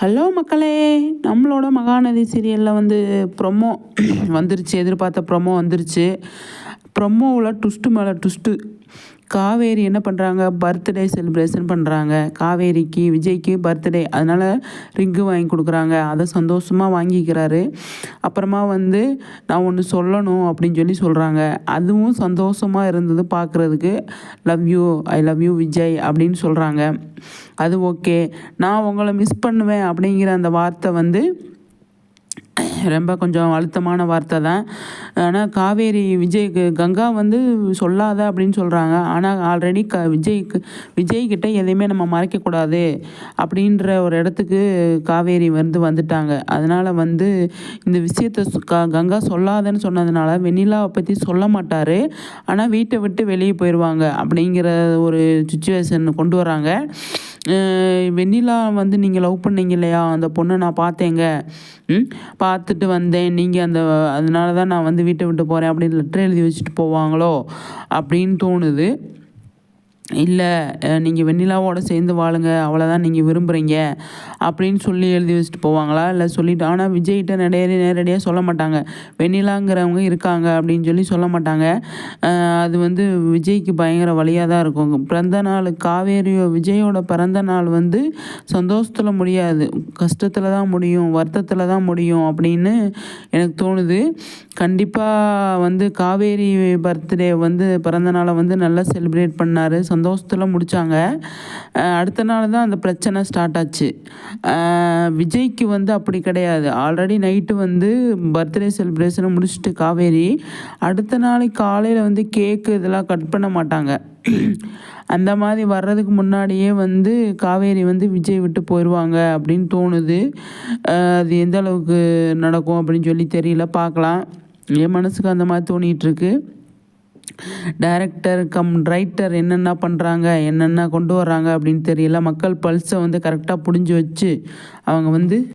Hello மக்களே நம்மளோட மகாநதி சீரியலில் வந்து ப்ரொமோ வந்துருச்சு எதிர்பார்த்த ப்ரொமோ வந்துருச்சு. ப்ரொமோவில் ட்விஸ்ட்டு மேலே ட்விஸ்ட்டு காவேரி என்ன பண்ணுறாங்க பர்த்டே செலிப்ரேஷன் பண்ணுறாங்க காவேரிக்கு விஜய்க்கு பர்த்டே அதனால் ரிங்கு வாங்கி கொடுக்குறாங்க. அதை சந்தோஷமாக வாங்கிக்கிறாரு. அப்புறமா வந்து நான் ஒன்று சொல்லணும் அப்படின்னு சொல்லி சொல்கிறாங்க அதுவும் சந்தோஷமாக இருந்தது பார்க்குறதுக்கு love you I love you Vijay அப்படின்னு சொல்கிறாங்க அது ஓகே நான் உங்களை மிஸ் பண்ணுவேன் அப்படிங்கிற அந்த வார்த்தை வந்து ரொம்ப கொஞ்சம் அழுத்தமான வார்த்தை தான். ஆனால் காவேரி விஜய்க்கு கங்கா வந்து சொல்லாத அப்படின்னு சொல்கிறாங்க ஆனால் ஆல்ரெடி க விஜய்க்கு விஜய்கிட்ட எதையுமே நம்ம மறைக்கக்கூடாது அப்படின்ற ஒரு இடத்துக்கு காவேரி வந்து வந்துட்டாங்க. அதனால் வந்து இந்த விஷயத்தை க கங்கா சொல்லாதன்னு சொன்னதுனால வெண்ணிலாவை பற்றி சொல்ல மாட்டார். ஆனால் வீட்டை விட்டு வெளியே போயிடுவாங்க அப்படிங்கிற ஒரு சுச்சுவேஷன் கொண்டு வராங்க. வெண்ணிலா வந்து நீங்கள் லவ் பண்ணீங்க இல்லையா? அந்த பொண்ணை நான் பார்த்தேங்க. பார்த்துட்டு வந்தேன். நீங்கள் அந்த அதனால தான் நான் வந்து வீட்டை விட்டு போகிறேன் அப்படின்னு லெட்டர் எழுதி வச்சுட்டு போவாங்களோ? அப்படின்னு தோணுது. இல்லை நீங்கள் வெண்ணிலாவோட சேர்ந்து வாழுங்க அவ்வளோதான் நீங்கள் விரும்புகிறீங்க அப்படின்னு சொல்லி எழுதி வச்சுட்டு போவாங்களா? இல்லை சொல்லிவிட்டு ஆனால் விஜய்கிட்ட நிறைய நேரடியாக சொல்ல மாட்டாங்க. வெண்ணிலாங்கிறவங்க இருக்காங்க அப்படின்னு சொல்லி சொல்ல மாட்டாங்க. அது வந்து விஜய்க்கு பயங்கர வழியாக தான் இருக்கும். பிறந்த நாள் காவேரியோ விஜயோட பிறந்த நாள் வந்து சந்தோஷத்தில் முடியாது. கஷ்டத்தில் தான் முடியும் வருத்தத்தில் தான் முடியும் அப்படின்னு எனக்கு தோணுது. கண்டிப்பாக வந்து காவேரி பர்த்டே வந்து பிறந்த நாளை வந்து நல்லா செலிப்ரேட் பண்ணார் சந்தோஷத்தில் முடித்தாங்க அடுத்த நாள் தான் அந்த பிரச்சனை ஸ்டார்ட் ஆச்சு. விஜய்க்கு வந்து அப்படி கிடையாது. ஆல்ரெடி நைட்டு வந்து பர்த்டே செலிப்ரேஷனை முடிச்சுட்டு காவேரி அடுத்த நாளைக்கு காலையில் வந்து கேக்கு இதெல்லாம் கட் பண்ண மாட்டாங்க. அந்த மாதிரி வர்றதுக்கு முன்னாடியே வந்து காவேரி வந்து விஜய் விட்டு போயிடுவாங்க அப்படின்னு தோணுது. அது எந்த அளவுக்கு நடக்கும் அப்படின்னு சொல்லி தெரியல. பார்க்கலாம். என் மனசுக்கு அந்த மாதிரி தோணிகிட்ருக்கு டைரக்டர் கம் ரைட்டர் என்னென்ன பண்ணுறாங்க என்னென்ன கொண்டு வர்றாங்க அப்படின்னு தெரியல. மக்கள் பல்ஸை வந்து கரெக்டாக புடிஞ்சு வச்சு அவங்க வந்து